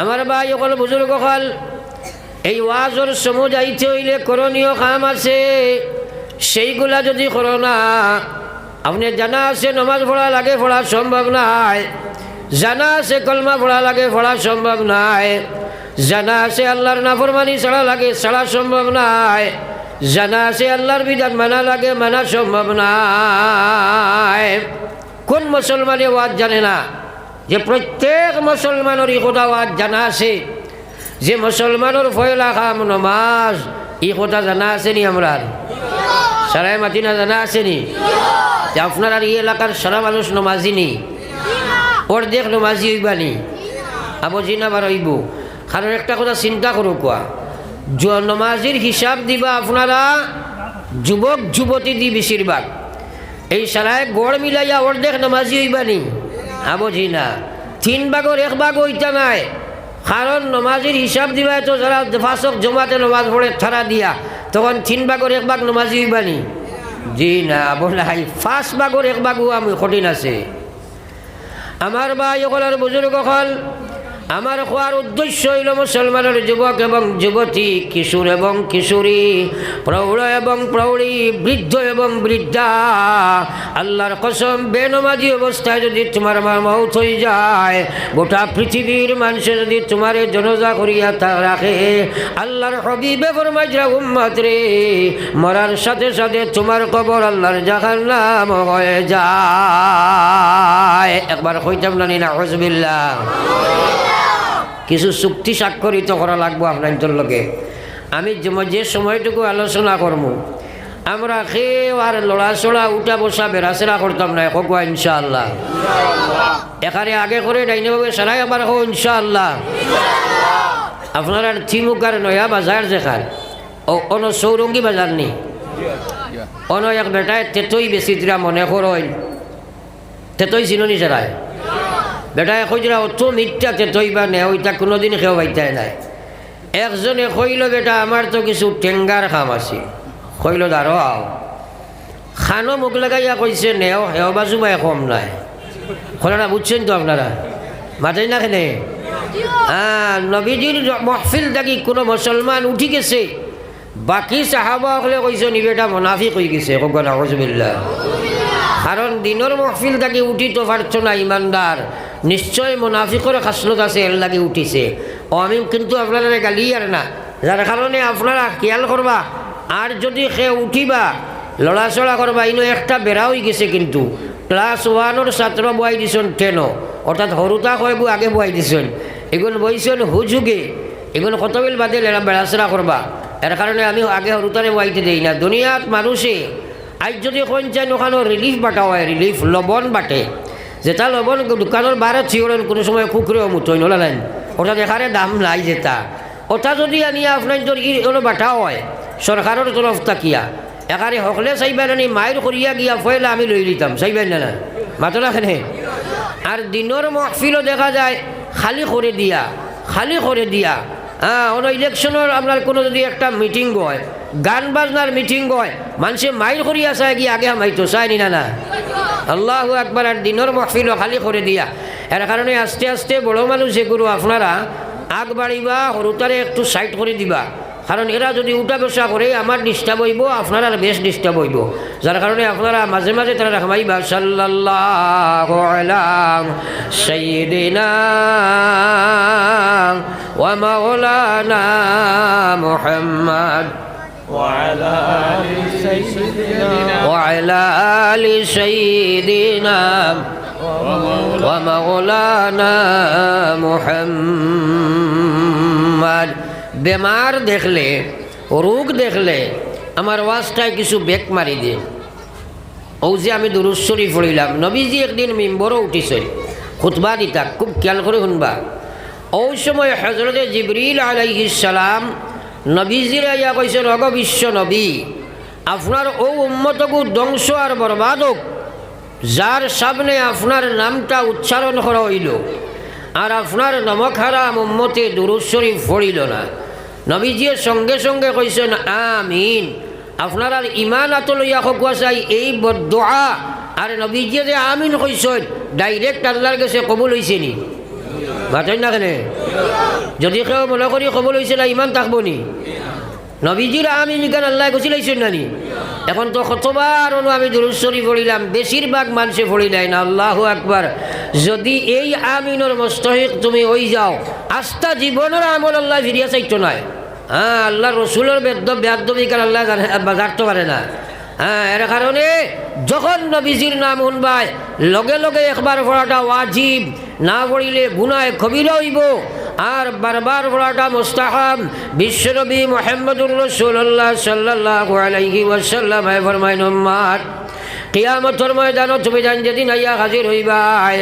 আমার ভাই অকল বুজুর্গ হল এই ওয়াজর সমু যাইতে হইলে করণীয় কাম আছে। সেইগুলা যদি করো না, আপনি জানা আছে নমাজ পড়া লাগে পড়া সম্ভব নাই। জানা আছে কলমা পড়া লাগে পড়া সম্ভব নাই। জানা আছে আল্লাহর নাফরমানি ছাড়া লাগে ছাড়া সম্ভব নাই। জানা আছে আল্লাহর বিধান মানা লাগে মানা সম্ভব নাই। কোন মুসলমানে ওয়াজ জানে না। যে প্রত্যেক মুসলমানের ই কথা ওয়াজ জানা আছে, যে মুসলমানের ফয়লা খাম নমাজ ই কথা জানা আছে নি আমরা? সারাই মাতিনা জানা আছে নি যে আপনার আর এই এলাকার সারা মানুষ নমাজি নি অর্ধেক নমাজি হইবানি আবো জিনা বার হইব কারণ একটা কথা চিন্তা করো কোয়া নমাজির হিসাব দিবা আপনারা, যুবক, যুবতী দি বেশিরভাগ। এই সারায় গড় মিলাইয়া অর্ধেক নমাজি হইবানি আবো না তিন ভাগর এক ভাগ ওইটা নাই। কারণ নমাজির হিসাব দিবা তো যারা ফাঁসক জমাতে নমাজ পড়ে থারা দিয়া, তখন তিন ভাগর এক ভাগ নমাজি হইবানি জি না, বলাই ফাঁস ভাগর এক ভাগও আমি কঠিন আছে। আমার বা সকলের বুজুর্গ হল আমার খোয়ার উদ্দেশ্য হইল মুসলমানের যুবক এবং যুবতী, কিশোর এবং কিশোরী, প্রৌঢ় এবং প্রৌঢ়ী, বৃদ্ধ এবং বৃদ্ধা। আল্লাহর কসম, বেনমাজি অবস্থায় যদি তোমার আমার মৌত হয়ে যায়, গোটা পৃথিবীর মানুষে যদি তোমার জনজা করিয়া তা রাখে, আল্লাহর হবিবে ফরমাইজরা উম্মত রে, মরার সাথে সাথে তোমার কবর আল্লাহর জাহান নাম হয়ে যায়। একবার কইতাম না না হজবিল্লা কিছু চুক্তি স্বাক্ষরিত করা লাগবো আপনার লোকে আমি যে- সময়টুকু আলোচনা করব আমরা কেউ আর লড়াচড়া, উঠা বসা বেড়াচেরা করতাম না, একা ইনশাআল্লাহ। এখানে আগে করে ডাইনিভাবে সারাই আবার হো ইনশাআল্লাহ। আপনার থিমুকার নয়া বাজার যেখান ও অন সৌরঙ্গী বাজার নেই অন এক বেটায় তেতই বেশি দিরা মনে করইন তেতই চিননি সারায় বেটায় কইরা অত মিথ্যা তেতই বা নে ওইটা কোনোদিন খেয়ে পাইতাই নাই। একজনে কইল, বেটা, আমার তো কিছু টেঙ্গার খাম আছে। কইল, দাঁড়ো, আও। খানো মুখ লাগাইয়া কইছে, নেও হেও বাজু বাই কম নাই। খোলাটা বুঝছেন তো আপনারা? মাথায় না খেলে? হ্যাঁ নবীজির মহফিল থাকি কোনো মুসলমান উঠি গেছে। বাকি সাহাবা হলে কইছে, নি বেটা, মুনাফিক হয়ে গেছে কারণ দিনের মহফিল থাকি উঠি তো পারছ না, ইমানদার। নিশ্চয় মুনাফিকর খাসলত আছে, এর লাগে উঠিছে। ও আমি কিন্তু আপনারা গালি আর না। যার কারণে আপনারা খেয়াল করবা, আর যদি সে উঠিবা, লড়াচড়া করবা, ইনো একটা বেড়া হয়ে গেছে কিন্তু। ক্লাস ওয়ানের ছাত্র বয়াই দিছেন টেনও। অর্থাৎ সৰুতা কয় বো আগে বয়াই দিছেন। এগুলো বইছেন হুজুগে। এগুলো কতবিল বাদে বেড়াচড়া করবা। এর কারণে আমি আগে সৰুতারে বয়াইতে দেই না। দুনিয়াত মানুষে, আজ যদি কোন চাই ওখানে রিলিফ বাটা হয় রিলিফ লবণ বাটে। যেটা লবণ দোকানের বারে চিওরেন কোনো সময় কুকুরেও মুঠোই নলা লাইন ওটা দেখারে দাম নাই যেটা ওটা যদি আনি আপনার যদি ওটা বাটা হয় সরকারের তরফ তাকিয়া। একারে সকলে চাইবেন আনি মায়ের করিয়া গিয়া ফয়লা আমি লই লিতাম চাইবেন না। না মাতলা খানে আর দিনের মহফিলও দেখা যায়, খালি করে দিয়া, খালি করে দিয়া। হ্যাঁ কোনো ইলেকশনের আপনার কোনো যদি একটা মিটিং হয়, গান বাজনার মিটিং হয় মানুষে মাইল করিয়া চায় কি আগে মাইতো চায়নি না না। আল্লাহ একবার আর দিনের মহফিলও খালি করে দিয়া। এর কারণে আস্তে আস্তে বড় মানুষ এগুলো আপনারা আগ বাড়িবা সরুতারে একটু সাইড করে দিবা। কারণ এরা যদি উঠা বসা করে, আমার ডিস্টার্ব হইব, আপনারা বেশ ডিস্টার্ব হইব। যার কারণে আপনারা মাঝে মাঝে তারা রাখমাইবা, সাল্লাল্লাহ আলাম সাইয়্যিদিনা ওয়া মাওলানা মুহাম্মদ। وعلى آل سيدنا وعلى آل سيدنا ومولانا محمد বেমার দেখলে রোগ দেখলে আমার ওয়াজটায় কিছু বেক মারি দিয়ে ও যে আমি দুরুশ্বরী পড়িলাম নবীজি একদিন মেম্বরও উঠিছিল খুতবা দিতা খুব খেয়াল করে শুনবা ওই সময় হজরতে জিবরিল আলাইহিস সালাম নবীজির ইয়া কইছেন, অগ বিশ্ব নবী, আপনার ও উম্মতকু ধ্বংস আর বরবাদ হোক। যার সামনে আপনার নামটা উচ্চারণ করা হইল, আর আপনার নমক হারাম উম্মতে দুরুশ্বরী পড়িল না। নবীজির সঙ্গে সঙ্গে কইছেন, আমিন। আপনার আর ইমান আত লইয়া চাই এই দোয়া। আর নবীজিয়ে যে আমিন কইছেন, ডাইরেক্ট আল্লাহর কাছে কবুল হয়েছে নি। মাতই না কেনে যদি কেউ মনে করি খবর হয়েছিল ইমান থাকব নি। নবীজির আমি নিকান আল্লাহ গছিলাইছেন নানি এখন তো কতবার অনু আমি দুরুশ্বরী পড়িলাম, বেশিরভাগ মানুষে পড়ি নাই না, আল্লাহ একবার যদি এই আমিনর মস্তহিক তুমি ওই যাও, আস্থা জীবনের আমল আল্লাহ ফিরিয়া চাইতো নাই। হ্যাঁ আল্লাহ রসুলের বেদ্য বেদ্যবি কার আল্লাহ জানতে পারে না। হ্যাঁ এর কারণে যখন নবীজির নাম শুনবাই লগে লগে একবার পড়াটা ওয়াজিব। না করিলে গুনায় কবিরা হইব। আর বারবার পড়াটা মুস্তাহাব। বিশ্বনবী মোহাম্মদুর রসুল্লাহ সাল্লাহ আলাইহি ওয়াসাল্লাম ফরমাইন উম্মার। কিয়ামতর ময়দানত তুমি জান যেদিন আইয়া হাজির হইবাই।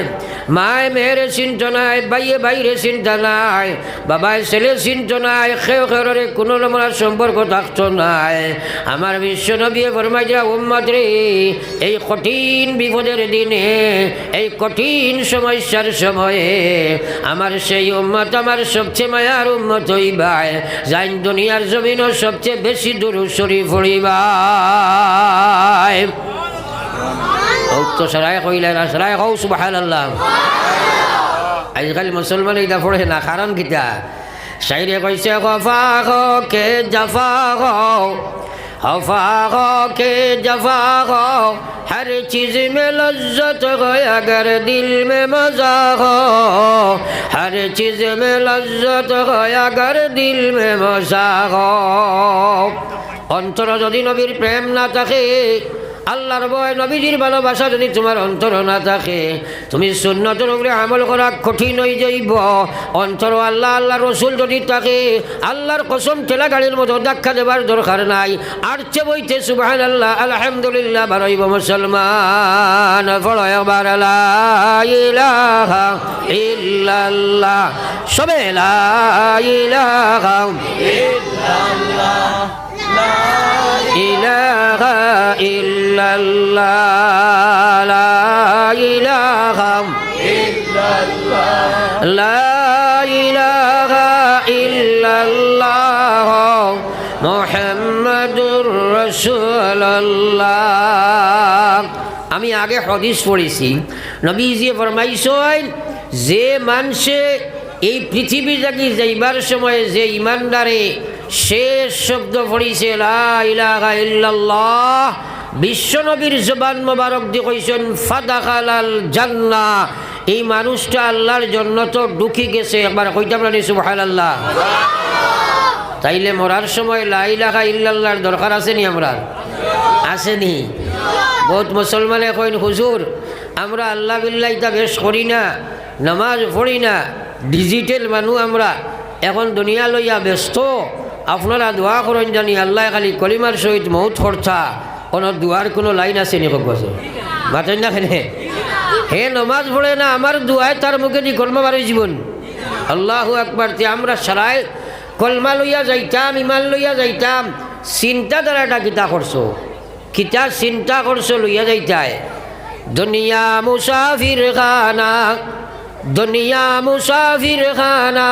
মায় মেয়েরে চিন্তা নাই, বাইয়ে বাইরে চিন্তা নাই বাবাই ছেলে চিন্তা নাই খেয়ে খেয়ে কোনো রকমের সম্পর্ক থাকতো নাই। আমার বিশ্বনবী ফরমাই দিয়া, উম্মত রে, এই কঠিন বিপদের দিনে, এই কঠিন সমস্যার সময়ে আমার সেই উম্মত আমার সবচেয়ে মায়ার উম্মত হইবাই। যাইন দুনিয়ার জমিনও সবচেয়ে বেশি দূর সরি ফড়িবাই তো সরাই কইলেন সরাই কৌ সুবাহান আল্লাহ আজকাল মুসলমান এটা পড়ে না, কারণ কিতা সাইরে কইছে, গফা কে জাফা গো, হফা গো কে জাফা গো ہر چیز میں لذت ہو اگر دل میں مزہ ہو ہر چیز میں لذت ہو اگر دل میں مزہ ہو অন্তর যদি নবীর প্রেম না থাকে আল্লাহর বয় নবীজির ভালোবাসা যদি তোমার অন্তর না থাকে, তুমি সুন্নতের উপরে আমল করা কঠিন হয়ে যাইব। অন্তর আল্লাহ আল্লাহ রসুল যদি থাকে, আল্লাহর কসম ঠেলা গাড়ির মতো দেখা দেবার দরকার নাই। আর চে বইতে সুবাহান আল্লাহ আলহামদুলিল্লাহ বারইব মুসলমান ফলয় বার ইলাহা ইল্লাল্লাহ, সবে ইলাহা إله إلا الله لا إله لا إله إلا الله محمد رسول الله আমি আগে হদিস পড়েছি নবীজি ফরমাইছেন যে মানুষে এই পৃথিবী থাকি যাইবার সময় যে ইমানদারে শেষ শব্দ পড়িছে বিশ্বনবীর জবান মোবারক দিয়ে কইছেন, ফাদাখালাল জান্না এই মানুষটা আল্লাহর জন্য তো ঢুকি গেছে। একবার কইতাম না সুবহানাল্লাহ। তাইলে মরার সময় লা ইলাহা ইল্লাল্লাহর দরকার আছে নি আমরা? আসেনি। বহুত মুসলমানে কইন, হুজুর, আমরা আল্লাহ বিল্লাহ ইতা বেশ করি না, নামাজ পড়ি না, ডিজিটাল মানুষ আমরা। এখন দুনিয়া লইয়া ব্যস্ত। আপনারা দোয়া করেন জানি আল্লাহ খালি কলিমার সহিত মৌত খরচা। কোনো দুয়ার কোনো লাইন আছে নি কক মাতেন না খেনে হে নমাজ পড়ে না, আমার দুয়ায় তার মুখে দি কলমা বারো জীবন। আল্লাহ একবার তে আমরা সারাই কলমা লইয়া যাইতাম, ইমান লইয়া যাইতাম, চিন্তা দ্বারাটা কিতা করছ? কিতা চিন্তা করছ লইয়া যাইতায় দুনিয়া মুসাফির খানা, দুনিয়া মুসাফির খানা।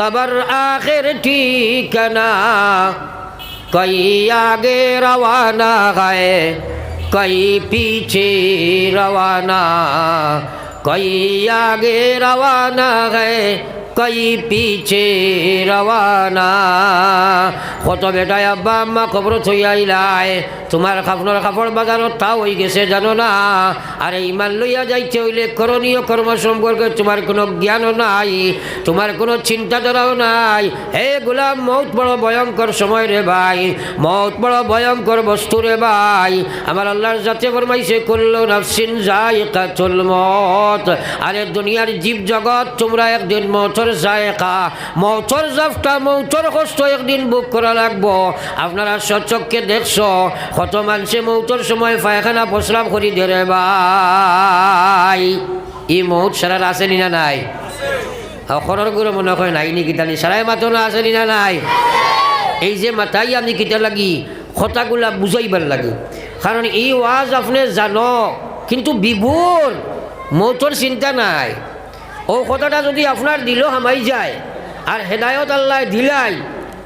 कबर आखिर ठीक ना। कई आगे रवाना है, कई पीछे रवाना। कई आगे रवाना है কই পিছে রওয়ানা। কত বেটায় আব্বা আম্মা খবর থই আইলাই। তোমার খাপনের কাপড় বাজারত তাও হয়ে গেছে, জানো না? আর ইমান লইয়া যাইতে হইলে করণীয় কর্ম সম্পর্কে তোমার কোনো জ্ঞানও নাই, তোমার কোনো চিন্তাধারাও নাই। হে গোলাম, মৌত বড় ভয়ঙ্কর সময় রে ভাই, মৌত বড় ভয়ঙ্কর বস্তু রে ভাই। আমার আল্লাহর যাতে ফরমাইছে করল নাফসিন যাই কাতুল মত আরে দুনিয়ার জীব জগৎ তোমরা একদিন মৌতর জায়গা, মৌতর জাফটা মৌতর কষ্ট একদিন বুক করা লাগবো। আপনারা সচককে দেখছ, কত মানুষে মৌতর সময় পায়খানা প্রস্রাব করি দেরে ভাই। ই মৌত সারার আসেনি না নাই? অখরেরগুলো মনে হয় নাই নি কিতানি সারাই মাতো না আসেনি না নাই? এই যে মাথাই আমি কিতা লাগি, কথাগুলা বুঝাইবার লাগে। কারণ এই ওয়াজ আপনি জানো, কিন্তু বিভোর মৌতর চিন্তা নাই। ও কথাটা যদি আপনার দিল হামাই যায়। আর হেদায়ত আল্লাহ দিলাই,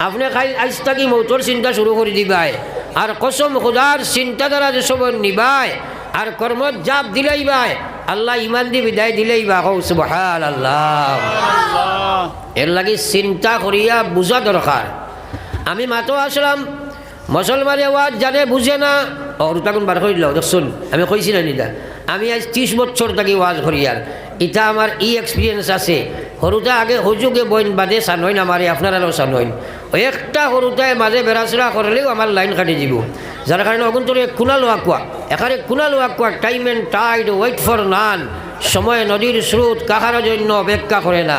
আপনি খাই আজ মৌতর চিন্তা শুরু করে দিবাই। আর কসম খোদার চিন্তা দ্বারা যে সব নিবাই আর কর্মত জাপ দিলাইবাই, আল্লাহ ইমান দি বিদায় দিলেই বা সুবহান আল্লাহ এর লাগি চিন্তা করিয়া বুঝা দরকার আমি মাতো আসলাম মুসলমানে ওয়াজ জানে বুঝে না? অরু তখন বার করিল দেখুন আমি কইছি না নিদা? আমি আজ ত্রিশ বছর থাকি ওয়াজ করিয়ার ইটা আমার ই এক্সপিরিয়েন্স আছে। সৰুতে আগে সুযোগে বইন বাদে চানইন আমাৰ আপনাৰাও চানইন একটা সৰুতে মাজে বেৰাচৰা কৰিলেও আমাৰ লাইন কাটি দিব। যাৰ কাৰণে কোনা লোয়া কোয়া এখানে লোৱা কোৱা time and tide wait for none সময় নদীর স্রোত কাহার জন্য অপেক্ষা করে না।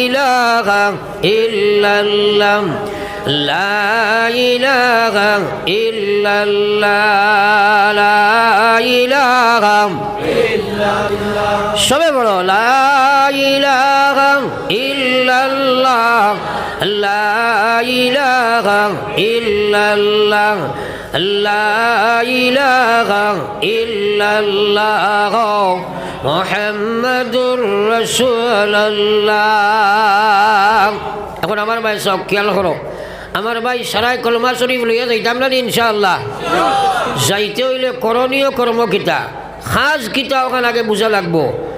ইলাহা ইল্লাল্লাহ লা ইলাহা ইল্লাল্লাহ লা ইলাহা সবে লা ইলাহা أو خرج أبو هذا أكبر لا إله إلا الله لا إله إلا الله لا إله সবে বড় লা ইলাহা ইল্লাল্লাহ লা ইলাহা ইল্লাল্লাহ লা ইলাহা ইল্লাল্লাহ মুহাম্মাদুর রাসূলুল্লাহ এখন আমার ভাই সব খেয়াল করো আমার ভাই সারাই কলমা শরীফ লইয়া যাইতাম না ইনশাআল্লাহ যাইতে হইলে করণীয় কর্ম কিতা খাস কিতা ওখানে আগে বুঝা লাগবো